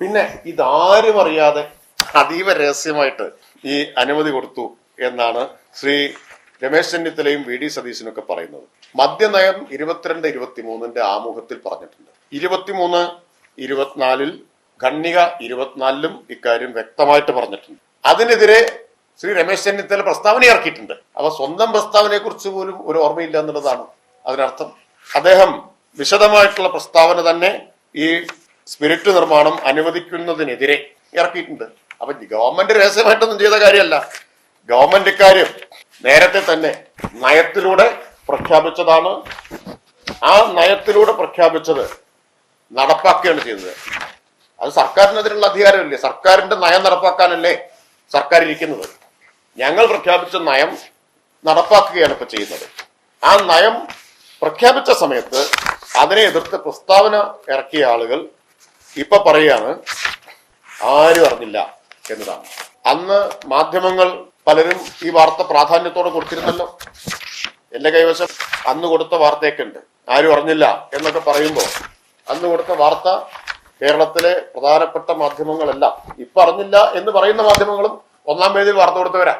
പിന്നെ ഇതാരും അറിയാതെ അതീവ രഹസ്യമായിട്ട് ഈ അനുമതി കൊടുത്തു എന്നാണ് ശ്രീ രമേശ് ചെന്നിത്തലയും വി ഡി സതീശനും ഒക്കെ പറയുന്നത്. മദ്യനയം ഇരുപത്തിരണ്ട് ഇരുപത്തിമൂന്നിന്റെ ആമുഖത്തിൽ പറഞ്ഞിട്ടുണ്ട്. ഇരുപത്തിമൂന്ന് ഇരുപത്തിനാലിൽ ഖണ്ണിക ഇരുപത്തിനാലിലും ഇക്കാര്യം വ്യക്തമായിട്ട് പറഞ്ഞിട്ടുണ്ട്. അതിനെതിരെ ശ്രീ രമേശ് ചെന്നിത്തല പ്രസ്താവന ഇറക്കിയിട്ടുണ്ട്. അപ്പൊ സ്വന്തം പ്രസ്താവനയെ കുറിച്ച് പോലും ഒരു ഓർമ്മയില്ല എന്നുള്ളതാണ് അതിനർത്ഥം. അദ്ദേഹം വിശദമായിട്ടുള്ള പ്രസ്താവന തന്നെ ഈ സ്പിരിറ്റ് നിർമ്മാണം അനുവദിക്കുന്നതിനെതിരെ ഇറക്കിയിട്ടുണ്ട്. അപ്പൊ ഗവൺമെന്റ് രഹസ്യമായിട്ടൊന്നും ചെയ്ത കാര്യമല്ല. ഗവൺമെന്റ് ഇക്കാര്യം നേരത്തെ തന്നെ നയത്തിലൂടെ പ്രഖ്യാപിച്ചതാണ്. ആ നയത്തിലൂടെ പ്രഖ്യാപിച്ചത് നടപ്പാക്കുകയാണ് ചെയ്യുന്നത് അത് സർക്കാരിനെതിരുള്ള അധികാരമല്ലേ? സർക്കാരിന്റെ നയം നടപ്പാക്കാനല്ലേ സർക്കാർ ഇരിക്കുന്നത്? ഞങ്ങൾ പ്രഖ്യാപിച്ച നയം നടപ്പാക്കുകയാണ് ഇപ്പൊ ചെയ്യുന്നത്. ആ നയം പ്രഖ്യാപിച്ച സമയത്ത് അതിനെ എതിർത്ത് പ്രസ്താവന ഇറക്കിയ ആളുകൾ ഇപ്പൊ പറയാണ് ആരും അറിഞ്ഞില്ല എന്നതാണ്. അന്ന് മാധ്യമങ്ങൾ പലരും ഈ വാർത്ത പ്രാധാന്യത്തോടെ കൊടുത്തിരുന്നല്ലോ. എന്റെ കൈവശം അന്ന് കൊടുത്ത വാർത്തയൊക്കെ ഉണ്ട്. ആരും അറിഞ്ഞില്ല എന്നൊക്കെ പറയുമ്പോൾ അന്ന് കൊടുത്ത വാർത്ത കേരളത്തിലെ പ്രധാനപ്പെട്ട മാധ്യമങ്ങളെല്ലാം ഇപ്പൊ അറിഞ്ഞില്ല എന്ന് പറയുന്ന മാധ്യമങ്ങളും ഒന്നാം പേജിൽ വാർത്ത കൊടുത്തവരാ.